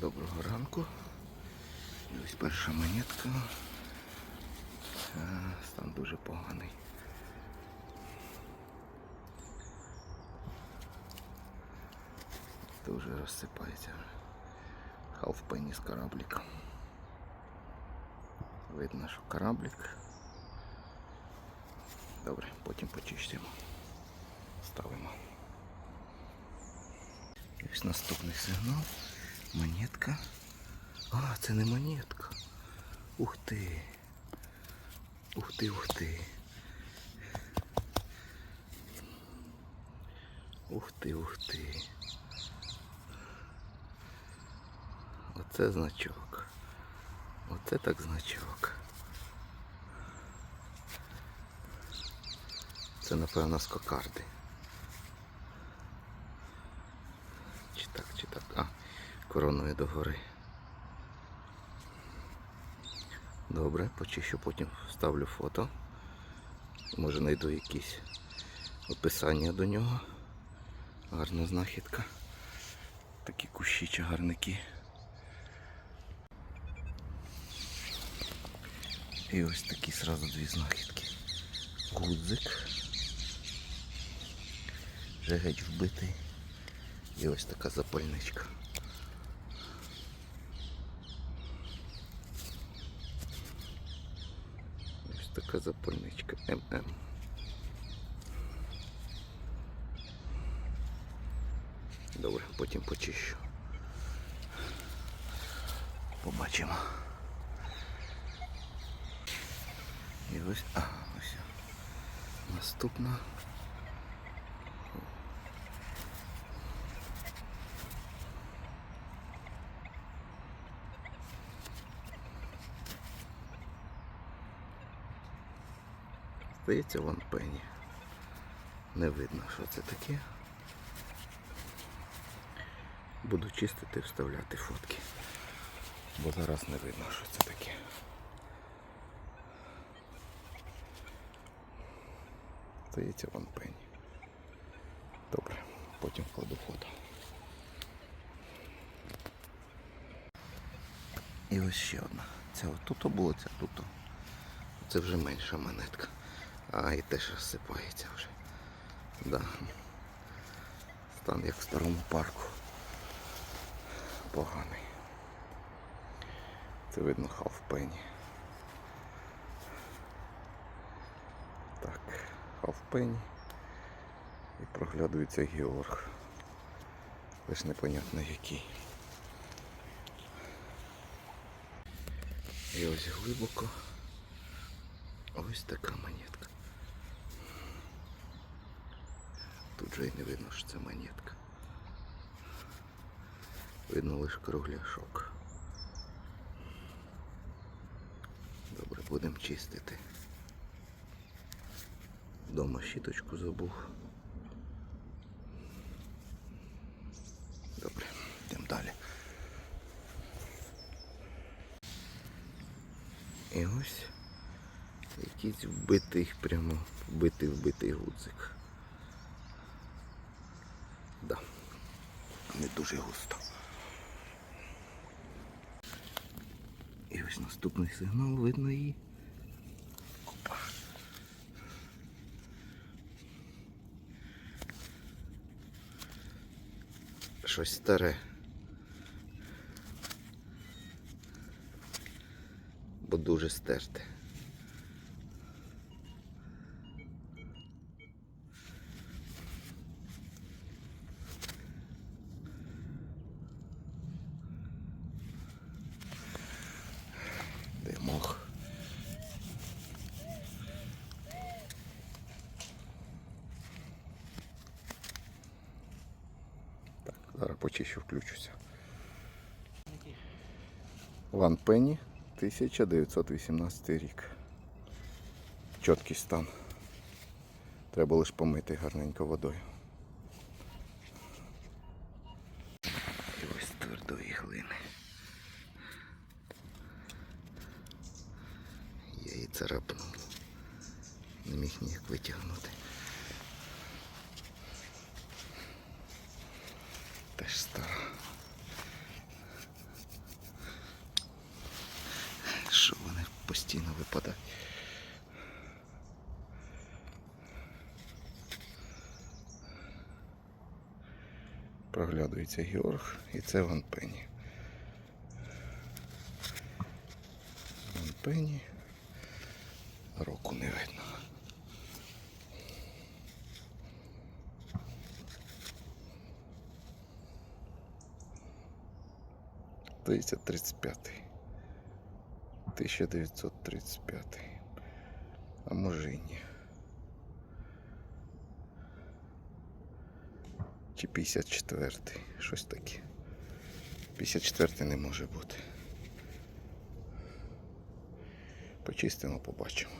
Доброго ранку. І Ось перша монетка. Е, Стан дуже поганий. Дуже розсипається. Халф пенні з кораблика. Видно, що кораблик. Добре, потім почистимо. Ставимо. І Ось наступний сигнал. Монетка. А, це не монетка. Ух ти. Ух ти, ух ти. Ух ти, ух ти. Оце значок. Оце так значок. Це напевно з кокарди. Чи так, чи так. А, короною догори. Добре, почищу, потім вставлю фото. Може знайду якісь описання до нього. Гарна знахідка. Такі кущі чагарники. І ось такі сразу дві знахідки. Гудзик. Вже геть вбитий. І ось така запальничка. Така запальничка ММ. Добре, потім почищу. Побачимо. І ось, а, ось. Наступна. Здається, вон пені. Не видно, що це таке. Буду чистити, вставляти фотки. Бо зараз не видно, що це таке. Здається, вон пені. Добре, потім вкладу фото. І ось ще одна. Це отут було, це тут. Це вже менша монетка. А і теж розсипається вже. Да. Стан як в старому парку. Поганий. Це видно халфпені. Так, халфпені. І проглядується Георг. Лиш непонятно який. І ось глибоко. Ось така монетка. Тут же і не видно, що це монетка. Видно лише кругляшок. Добре, будемо чистити. Дома щіточку забув. Добре, йдемо далі. І ось якийсь вбитий, прямо вбитий вбитий гудзик. Да. Не дуже густо. І ось наступний сигнал, видно її. Опа. Щось старе. Бо дуже стерте. Де мох? Так, зараз почищу, включуся. Ван Пенні, 1918 рік. Чіткий стан. Треба лише помити гарненько водою. І ось твердої глини. Я її царапнув. Не міг ніяк витягнути. Теж стара. Проглядується Георг і це Ван Пенні. Ван Пенні. Року не видно. Здається, 35-й. 1935. А може і ні. Чи 54-й, щось таке. 54-й не може бути. Почистимо, побачимо.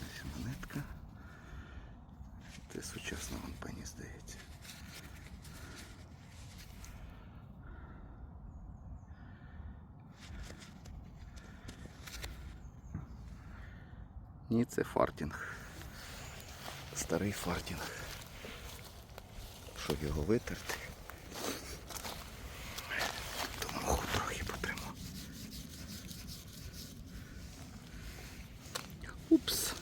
Ось монетка. Це сучасна лампані, здається. Ні, це фартінг. Старий фартінг. Щоб його витерти. То моху трохи потримо. Упс.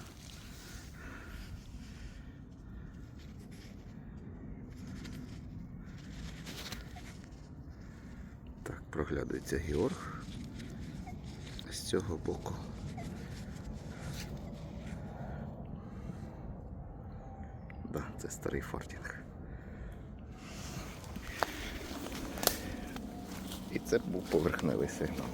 Так, проглядується Георг. З цього боку. Да, це старий фортінг. І це був поверхневий сигнал.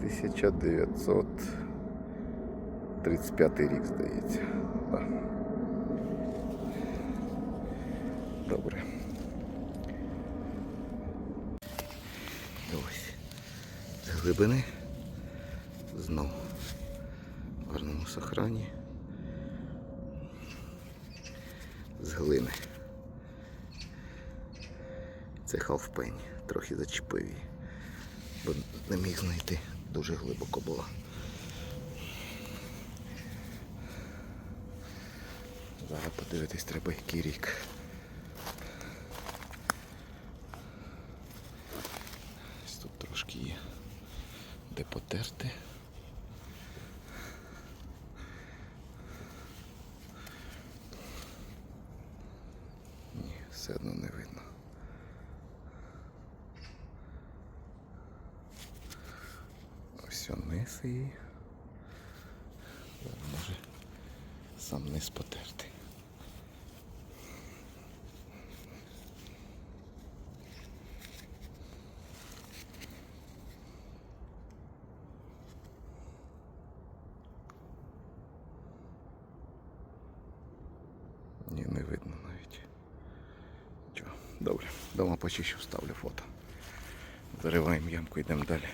Тисяча дев'ятсот тридцять п'ятий рік, здається. Да. Добре. Ось. З глибини сохрані. З глини. Це халфпень. Трохи зачепив її. Бо не міг знайти. Дуже глибоко було. Зараз подивитись треба який рік. Ось тут трошки є де потерти. Ні, все одно не видно. Ось он низ її. Зараз Може сам низ потерти. Ні, не видно навіть. Чого? Добре. Дома почищу, ставлю фото. Зариваємо ямку, йдемо далі.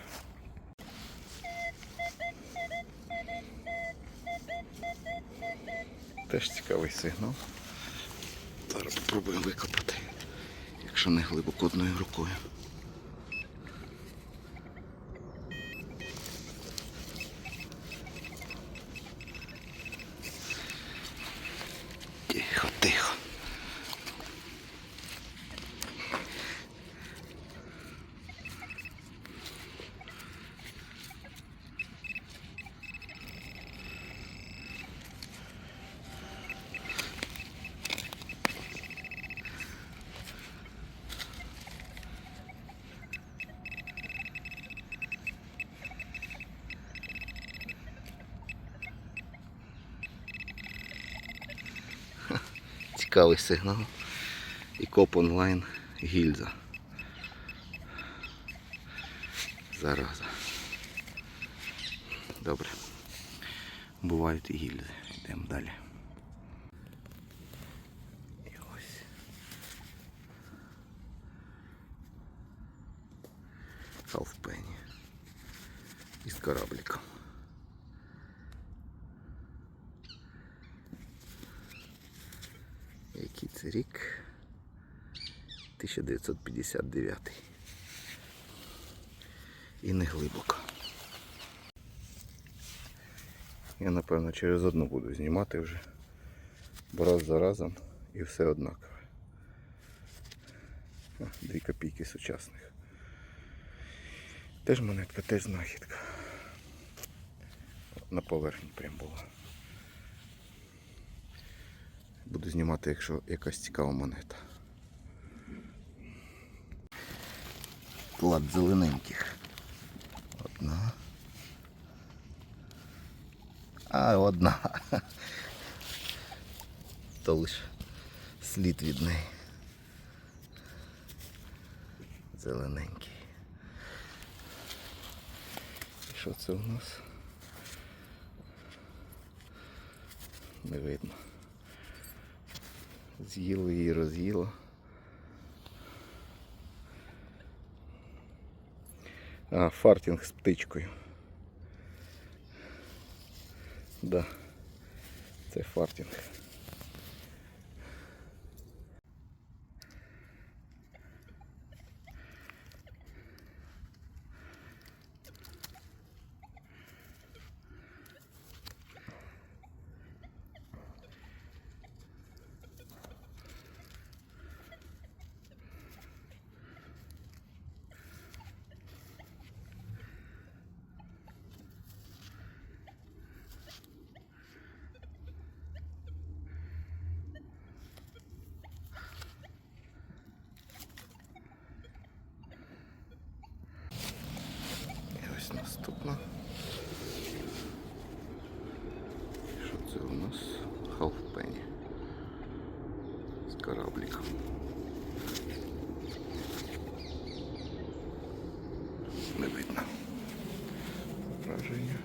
Теж цікавий сигнал. Зараз спробуємо викопати, якщо не глибоко одною рукою. Цікавий сигнал. І коп онлайн гільза. Зараза. Добре. Бувають і гільзи. Йдемо далі. І ось. Халфпені. Із корабликом. Який це рік? 1959. І не глибоко. Я напевно через одну буду знімати вже. Бо раз за разом і все однакове. Дві копійки сучасних. Теж монетка, теж знахідка. На поверхні прям була. Буду знімати, якщо якась цікава монета. Клад зелененьких. Одна. А, одна. То лиш слід від неї. Зелененький. І що це у нас? Не видно. З'їло її, роз'їло. А, фартінг з птичкою. Да. Це фартінг. це у нас? Халфпені. З корабликом. Не видно. Зображення.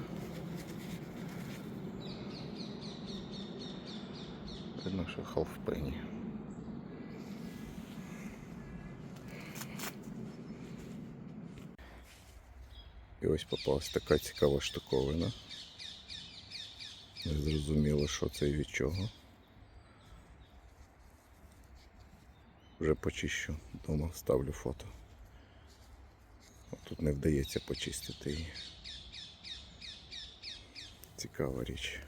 Видно, що халфпені. І ось попалась така цікава штуковина. Не зрозуміло, що це і від чого. Вже почищу вдома, ставлю фото. Тут не вдається почистити її. Цікава річ.